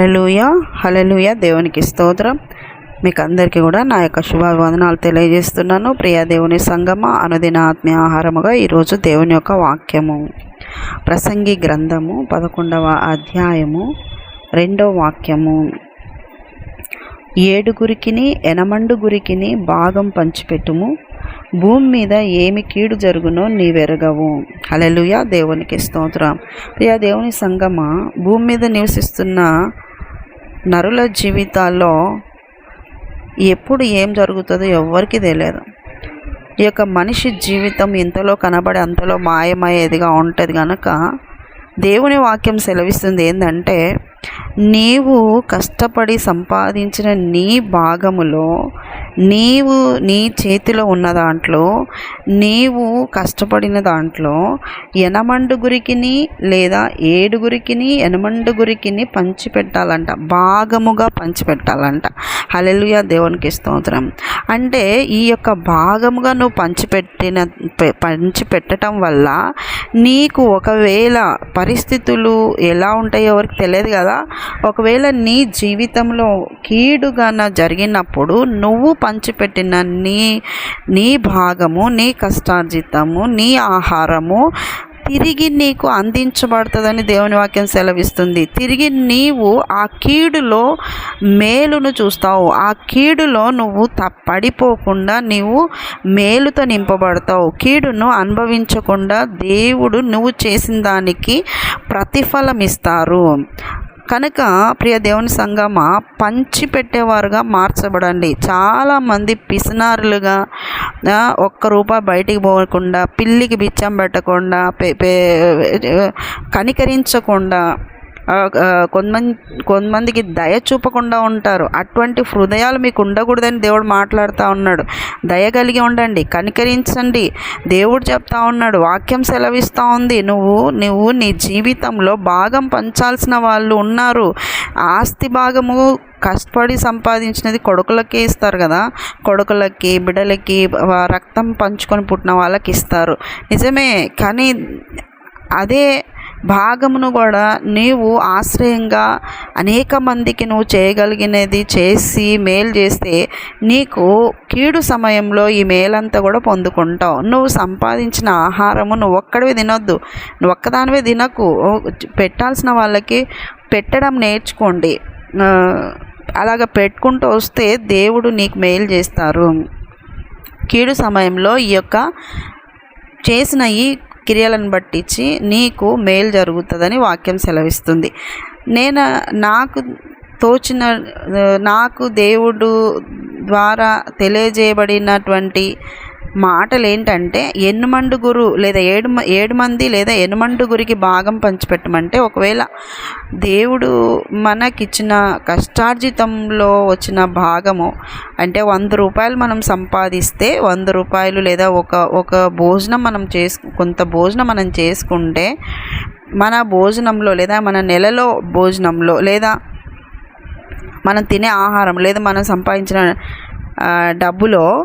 హలలుయ హలలుయ దేవునికి స్తోత్రం. మీకు అందరికీ కూడా నా యొక్క శుభాభివందనాలు తెలియజేస్తున్నాను. ప్రియా దేవుని సంగమ అనుదిన ఆత్మీయ ఆహారముగా ఈరోజు దేవుని యొక్క వాక్యము. ప్రసంగి గ్రంథము పదకొండవ అధ్యాయము రెండో వాక్యము. ఏడుగురికిని ఎనమండుగురికిని భాగం పంచిపెట్టుము. భూమి మీద ఏమి కీడు జరుగునో నీవెరగవు హలలుయ దేవునికి స్తోత్రం. ప్రియా దేవుని సంగమ భూమి మీద నివసిస్తున్న నరుల జీవితాల్లో ఎప్పుడు ఏం జరుగుతుందో ఎవ్వరికి తెలియదు. ఈ యొక్క మనిషి జీవితం ఇంతలో కనబడి అంతలో మాయమయ్యేదిగా ఉంటుంది కనుక దేవుని వాక్యం సెలవిస్తుంది ఏంటంటే నీవు కష్టపడి సంపాదించిన నీ భాగములో నీవు నీ చేతిలో ఉన్న దాంట్లో నీవు కష్టపడిన దాంట్లో ఎనమండుగురికిని లేదా ఏడుగురికిని ఎనమండుగురికిని పంచిపెట్టాలంట భాగముగా పంచిపెట్టాలంట. హలెలుయ దేవునికి స్తోత్రం. అంటే ఈ యొక్క భాగముగా నువ్వు పంచిపెట్టిన పె- పంచిపెట్టడం వల్ల నీకు ఒకవేళ పరిస్థితులు ఎలా ఉంటాయో ఎవరికి తెలియదు కదా. ఒకవేళ నీ జీవితంలో కీడుగాన జరిగినప్పుడు నువ్వు పంచిపెట్టిన నీ నీ భాగము నీ కష్టార్జితము నీ ఆహారము తిరిగి నీకు అందించబడుతుందని దేవుని వాక్యం సెలవిస్తుంది. తిరిగి నీవు ఆ కీడులో మేలును చూస్తావు. ఆ కీడులో నువ్వు త పడిపోకుండా నీవు మేలుతో నింపబడతావు. కీడును అనుభవించకుండా దేవుడు నువ్వు చేసిన దానికి ప్రతిఫలం ఇస్తారు కనుక ప్రియ దేవుని సంగమ పంచి పెట్టేవారుగా మార్చబడండి. చాలామంది పిసినారులుగా ఒక్క రూపాయి బయటికి పోకుండా పిల్లికి బిచ్చం పెట్టకుండా పే కనికరించకుండా కొంతమంది కొంతమందికి దయ చూపకుండా ఉంటారు. అటువంటి హృదయాలు మీకు ఉండకూడదని దేవుడు మాట్లాడుతూ ఉన్నాడు. దయ కలిగి ఉండండి కనికరించండి. దేవుడు చెప్తా ఉన్నాడు వాక్యం సెలవిస్తూ ఉంది. నువ్వు నువ్వు నీ జీవితంలో భాగం పంచాల్సిన వాళ్ళు ఉన్నారు. ఆస్తి భాగము కష్టపడి సంపాదించినది కొడుకులకే ఇస్తారు కదా. కొడుకులకి బిడ్డలకి రక్తం పంచుకొని పుట్టిన వాళ్ళకి ఇస్తారు. నిజమే కానీ అదే భాగమును కూడా నీవు ఆశ్రయంగా అనేక మందికి నువ్వు చేయగలిగినది చేసి మేలు చేస్తే నీకు కీడు సమయంలో ఈ మేలంతా కూడా పొందుకుంటావు. నువ్వు సంపాదించిన ఆహారము నువ్వు ఒక్కడివే తినొద్దు. నువ్వు ఒక్కదానివే తినకు. పెట్టాల్సిన వాళ్ళకి పెట్టడం నేర్చుకోండి. అలాగ పెట్టుకుంటూ వస్తే దేవుడు నీకు మేలు చేస్తారు. కీడు సమయంలో ఈ యొక్క చేసిన ఈ క్రియలను బట్టించి నీకు మేలు జరుగుతుందని వాక్యం సెలవిస్తుంది. నేను నాకు తోచిన నాకు దేవుడు ద్వారా తెలియజేయబడినటువంటి మాటలు ఏంటంటే ఎనుమండుగురు లేదా ఏడు ఏడు మంది లేదా ఎనుమండు గురికి భాగం పంచిపెట్టమంటే ఒకవేళ దేవుడు మనకిచ్చిన కష్టార్జితంలో వచ్చిన భాగము అంటే వంద రూపాయలు మనం సంపాదిస్తే వంద రూపాయలు లేదా ఒక ఒక భోజనం మనం చేసు కొంత భోజనం మనం చేసుకుంటే మన భోజనంలో లేదా మన నెలలో భోజనంలో లేదా మనం తినే ఆహారం లేదా మనం సంపాదించిన డబ్బులో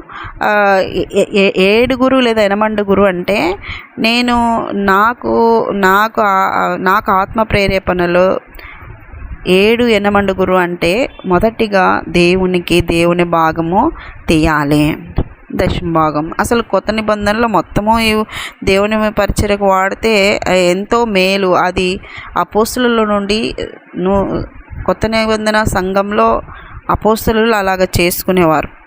ఏ- ఏడుగురు లేదా ఎనమండుగురు అంటే నేను నాకు నాకు నాకు ఆత్మ ప్రేరేపణలో ఏడు ఎనమండుగురు అంటే మొదటిగా దేవునికి దేవుని భాగము తీయాలి. దశమ భాగం. అసలు కొత్త నిబంధనలో మొత్తము దేవుని పరిచయకు వాడితే ఎంతో మేలు. అది అపోస్తుల నుండి ను కొత్త నిబంధన సంఘంలో అపోస్తలు అలాగ చేసుకునేవారు.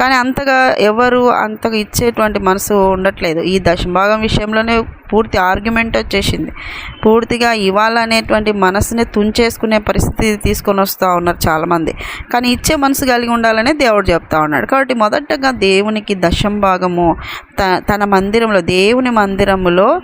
కానీ అంతగా ఎవరు అంతగా ఇచ్చేటువంటి మనసు ఉండట్లేదు. ఈ దశభాగం విషయంలోనే పూర్తి ఆర్గ్యుమెంట్ వచ్చేసింది. పూర్తిగా ఇవ్వాలనేటువంటి మనసుని తుంచేసుకునే పరిస్థితి తీసుకొని వస్తూ ఉన్నారు చాలామంది. కానీ ఇచ్చే మనసు కలిగి ఉండాలనే దేవుడు చెప్తా ఉన్నాడు. కాబట్టి మొదటగా దేవునికి దశం భాగము త తన మందిరంలో దేవుని మందిరములో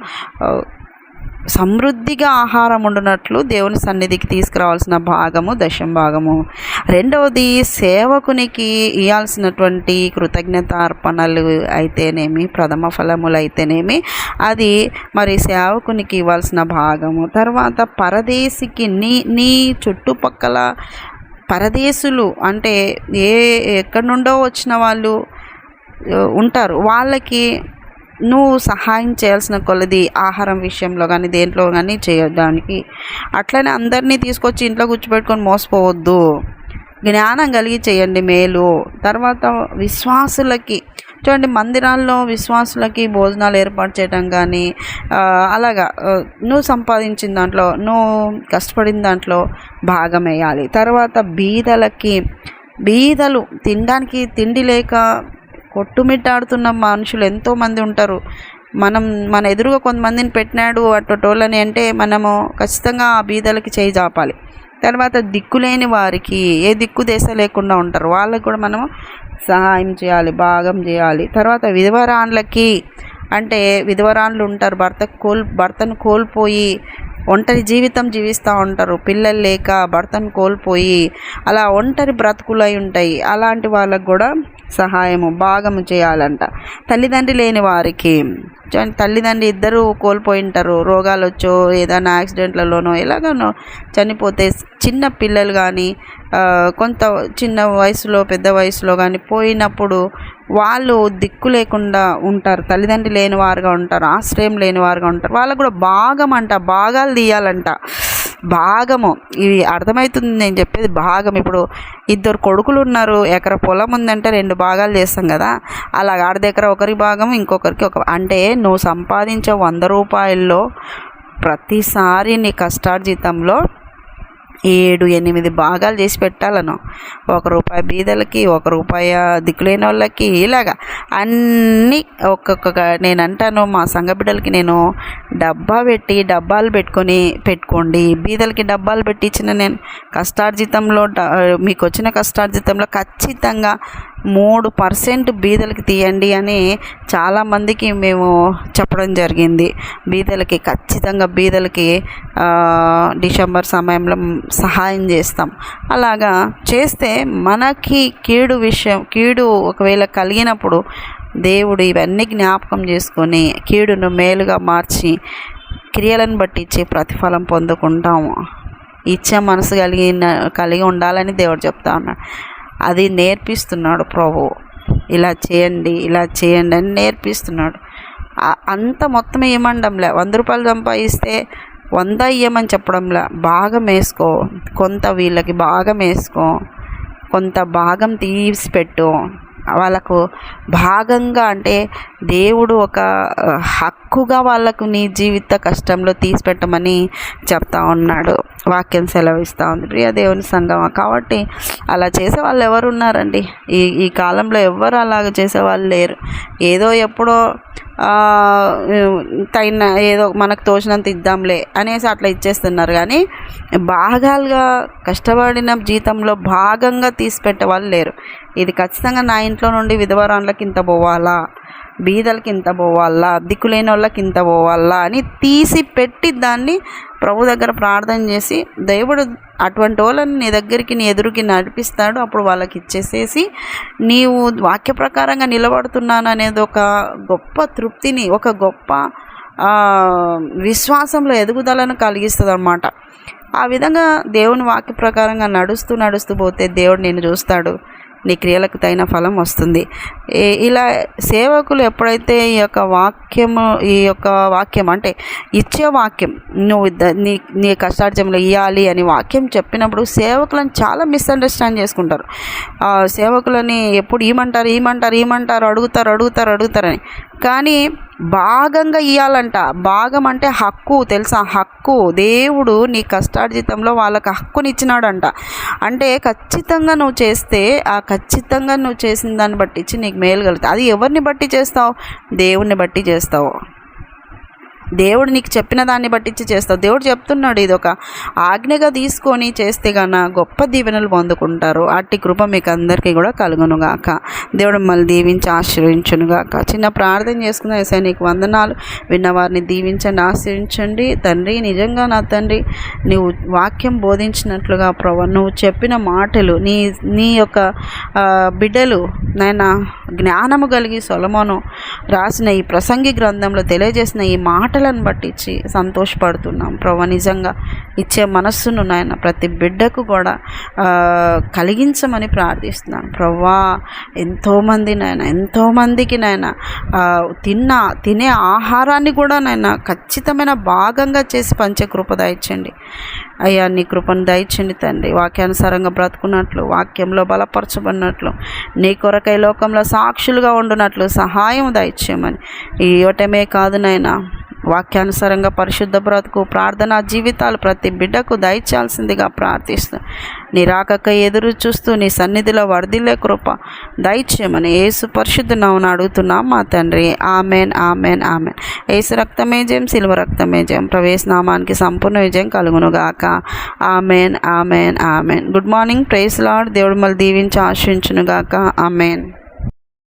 సమృద్ధిగా ఆహారం ఉండునట్లు దేవుని సన్నిధికి తీసుకురావాల్సిన భాగము దశం భాగము. రెండవది సేవకునికి ఇవ్వాల్సినటువంటి కృతజ్ఞత అర్పణలు అయితేనేమి ప్రథమ ఫలములు అయితేనేమి అది మరి సేవకునికి ఇవ్వాల్సిన భాగము. తర్వాత పరదేశికి నీ నీ చుట్టుపక్కల పరదేశులు అంటే ఏ ఎక్కడి నుండో వచ్చిన వాళ్ళు ఉంటారు. వాళ్ళకి నువ్వు సహాయం చేయాల్సిన కొలది ఆహారం విషయంలో కానీ దేంట్లో కానీ చేయడానికి. అట్లనే అందరినీ తీసుకొచ్చి ఇంట్లో కూర్చోబెట్టుకొని మోసపోవద్దు. జ్ఞానం కలిగి చేయండి మేలు. తర్వాత విశ్వాసులకి చూడండి మందిరాల్లో విశ్వాసులకి భోజనాలు ఏర్పాటు చేయడం కానీ అలాగా నువ్వు సంపాదించిన దాంట్లో నువ్వు కష్టపడిన దాంట్లో భాగం వేయాలి తర్వాత బీదలకి బీదలు తినడానికి తిండి లేక కొట్టుమిట్టాడుతున్న మనుషులు ఎంతోమంది ఉంటారు. మనం మన ఎదురుగా కొంతమందిని పెట్టినాడు అట్టోళ్ళని అంటే మనము ఖచ్చితంగా ఆ బీదలకి చేయి జాపాలి తర్వాత దిక్కులేని వారికి ఏ దిక్కు దేశ లేకుండా ఉంటారు. వాళ్ళకి కూడా మనము సహాయం చేయాలి భాగం చేయాలి. తర్వాత విధవరాన్లకి అంటే విధవరాన్లు ఉంటారు. భర్త కోల్ భర్తను కోల్పోయి ఒంటరి జీవితం జీవిస్తూ ఉంటారు. పిల్లలు లేక భర్తను కోల్పోయి అలా ఒంటరి బ్రతుకులై ఉంటాయి. అలాంటి వాళ్ళకు కూడా సహాయము భాగము చేయాలంట. తల్లిదండ్రి లేని వారికి తల్లిదండ్రి ఇద్దరు కోల్పోయి ఉంటారు. రోగాలు వచ్చో ఏదైనా యాక్సిడెంట్లలోనో ఎలాగనో చనిపోతే చిన్న పిల్లలు కానీ కొంత చిన్న వయసులో పెద్ద వయసులో కానీ పోయినప్పుడు వాళ్ళు దిక్కు లేకుండా ఉంటారు తల్లిదండ్రి లేని వారుగా ఉంటారు ఆశ్రయం లేని వారుగా ఉంటారు. వాళ్ళకు కూడా భాగం అంట భాగాలు తీయాలంట. భాగము. ఇది అర్థమవుతుంది నేను చెప్పేది భాగం. ఇప్పుడు ఇద్దరు కొడుకులు ఉన్నారు ఎకర పొలం ఉందంటే రెండు భాగాలు చేస్తాం కదా. అలా ఆడ దగ్గర ఒకరి భాగం ఇంకొకరికి ఒక అంటే నువ్వు సంపాదించే వంద రూపాయల్లో ప్రతిసారి నీ కష్టార్జితంలో ఏడు ఎనిమిది భాగాలు చేసి పెట్టాలను. ఒక రూపాయి బీదలకి ఒక రూపాయి దిక్కులేని వాళ్ళకి ఇలాగా. అన్నీ ఒక్కొక్క నేను అంటాను మా సంఘ బిడ్డలకి నేను డబ్బా పెట్టి డబ్బాలు పెట్టుకొని పెట్టుకోండి. బీదలకి డబ్బాలు పెట్టి ఇచ్చిన నేను కష్టార్జితంలో మీకు వచ్చిన కష్టార్జితంలో ఖచ్చితంగా మూడు పర్సెంట్ బీదలకి తీయండి అని చాలామందికి మేము చెప్పడం జరిగింది. బీదలకి ఖచ్చితంగా బీదలకి డిసెంబర్ సమయంలో సహాయం చేస్తాం. అలాగా చేస్తే మనకి కీడు విషయం కీడు ఒకవేళ కలిగినప్పుడు దేవుడు ఇవన్నీ జ్ఞాపకం చేసుకొని కీడును మేలుగా మార్చి క్రియలను బట్టి ఇచ్చే ప్రతిఫలం పొందుకుంటాము. ఇచ్చే మనసు కలిగిన కలిగి ఉండాలని దేవుడు చెప్తా ఉన్నాడు. అది నేర్పిస్తున్నాడు ప్రభు. ఇలా చేయండి ఇలా చేయండి అని నేర్పిస్తున్నాడు. అంత మొత్తం ఇవ్వమండంలే. వంద రూపాయలు సంపాదిస్తే వంద ఇయ్యమని చెప్పడంలే. భాగం వేసుకో. కొంత వీళ్ళకి భాగం వేసుకో. కొంత భాగం తీసి పెట్టు. వాళ్ళకు భాగంగా అంటే దేవుడు ఒక హక్కుగా వాళ్ళకు నీ జీవిత కష్టంలో తీసి పెట్టమని చెప్తా ఉన్నాడు. వాక్యం సెలవిస్తూ ఉంది. ప్రియ దేవుని సంగమా కాబట్టి అలా చేసే వాళ్ళు ఎవరు ఉన్నారండి ఈ ఈ కాలంలో ఎవ్వరు అలాగ చేసే వాళ్ళు లేరు. ఏదో ఎప్పుడో తగిన ఏదో మనకు తోచినంత ఇద్దాంలే అనేసి అట్లా ఇచ్చేస్తున్నారు. కానీ భాగాలుగా కష్టపడిన జీతంలో భాగంగా తీసి పెట్టే వాళ్ళు లేరు. ఇది ఖచ్చితంగా నా ఇంట్లో నుండి విధవరాన్లకి ఇంత పోవాలా? బీదలకి ఇంత పోవాలా? దిక్కులేని వాళ్ళకి ఇంత పోవాలా? అని తీసి పెట్టి దాన్ని ప్రభు దగ్గర ప్రార్థన చేసి దేవుడు అటువంటి వాళ్ళని నీ దగ్గరికి నీ ఎదురుకి నడిపిస్తాడు. అప్పుడు వాళ్ళకి ఇచ్చేసేసి నీవు వాక్య ప్రకారంగా నిలబడుతున్నాను అనేది ఒక గొప్ప తృప్తిని ఒక గొప్ప విశ్వాసంలో ఎదుగుదలను కలిగిస్తుంది అనమాట ఆ విధంగా దేవుని వాక్య ప్రకారంగా నడుస్తూ నడుస్తూ పోతే దేవుడు నేను చూస్తాడు. నీ క్రియలకు తగిన ఫలం వస్తుంది. ఇలా సేవకులు ఎప్పుడైతే ఈ యొక్క వాక్యము ఈ యొక్క వాక్యం అంటే ఇచ్చే వాక్యం నువ్వు ద- నీ నీ కష్టార్జంలో ఇవ్వాలి అని వాక్యం చెప్పినప్పుడు సేవకులను చాలా మిస్అండర్స్టాండ్ చేసుకుంటారు. ఆ, సేవకులని ఎప్పుడు ఇమంటారు ఇమంటారు ఇమంటారు అడుగుతారు అడుగుతారు అడుగుతారని. కానీ భాగంగా ఇవ్వాలంట భాగం అంటే హక్కు తెలుసా? హక్కు. దేవుడు నీ కష్టార్జితంలో వాళ్ళకి హక్కుని ఇచ్చినాడంట అంటే ఖచ్చితంగా నువ్వు చేస్తే ఆ ఖచ్చితంగా నువ్వు చేసిన దాన్ని బట్టి ఇచ్చి నీకు మేలు కలుగుతుంది అది ఎవరిని బట్టి చేస్తావు? దేవుణ్ణి బట్టి చేస్తావు. దేవుడు నీకు చెప్పిన దాన్ని బట్టించి చేస్తావు. దేవుడు చెప్తున్నాడు ఇది ఒక ఆజ్ఞగా తీసుకొని చేస్తే గన గొప్ప దీవెనలు పొందుకుంటారు. అట్టి కృప మీకు అందరికీ కూడా కలుగునుగాక దేవుడు మళ్ళీ దీవించి ఆశ్రయించునుగాక చిన్న ప్రార్థన చేసుకున్న ఎస్ఐ నీకు వందనాలు. విన్నవారిని దీవించండి ఆశ్రయించండి తండ్రి నిజంగా నా తండ్రి నీవు వాక్యం బోధించినట్లుగా ప్రభు నువ్వు చెప్పిన మాటలు నీ నీ యొక్క బిడ్డలు నాయన జ్ఞానము కలిగి సొలమోను రాసిన ఈ ప్రసంగి గ్రంథంలో తెలియజేసిన ఈ మాటలను బట్టించి సంతోషపడుతున్నాం. ప్రభు నిజంగా ఇచ్చే మనస్సును నాయన ప్రతి బిడ్డకు కూడా కలిగించమని ప్రార్థిస్తున్నాను ప్రవ్వా ఎంతోమంది నాయన ఎంతోమందికి నాయన తిన్న తినే ఆహారాన్ని కూడా నాయన ఖచ్చితమైన భాగంగా చేసి పంచే కృప ఇచ్చండి అయ్యా నీ కృపను దయచండి తండ్రి. వాక్యానుసారంగా బ్రతుకున్నట్లు వాక్యంలో బలపరచబడినట్లు నీ కొరకై లోకంలో సాక్షులుగా ఉండునట్లు సహాయం దయచేయమని. ఈ ఓటమే కాదు నాయనా. వాక్యానుసారంగా పరిశుద్ధ బ్రతుకు ప్రార్థనా జీవితాలు ప్రతి బిడ్డకు దయచాల్సిందిగా ప్రార్థిస్తూ. నీ రాకక ఎదురు చూస్తూ నీ సన్నిధిలో వర్ధిల్లే కృప దయచేయమని ఏసు పరిశుద్ధ నవ్వును అడుగుతున్నాం. మా తండ్రి ఆమెన్ ఆమెన్ ఆమెన్. ఏసు రక్తమే జయం సిల్వ రక్తమే జయం. ప్రవేశ నామానికి సంపూర్ణ విజయం కలుగునుగాక. Amen amen amen. Good morning. Praise lord దేవుడు మళ్ళీ దీవించి ఆశించునుగాక. ఆమెన్.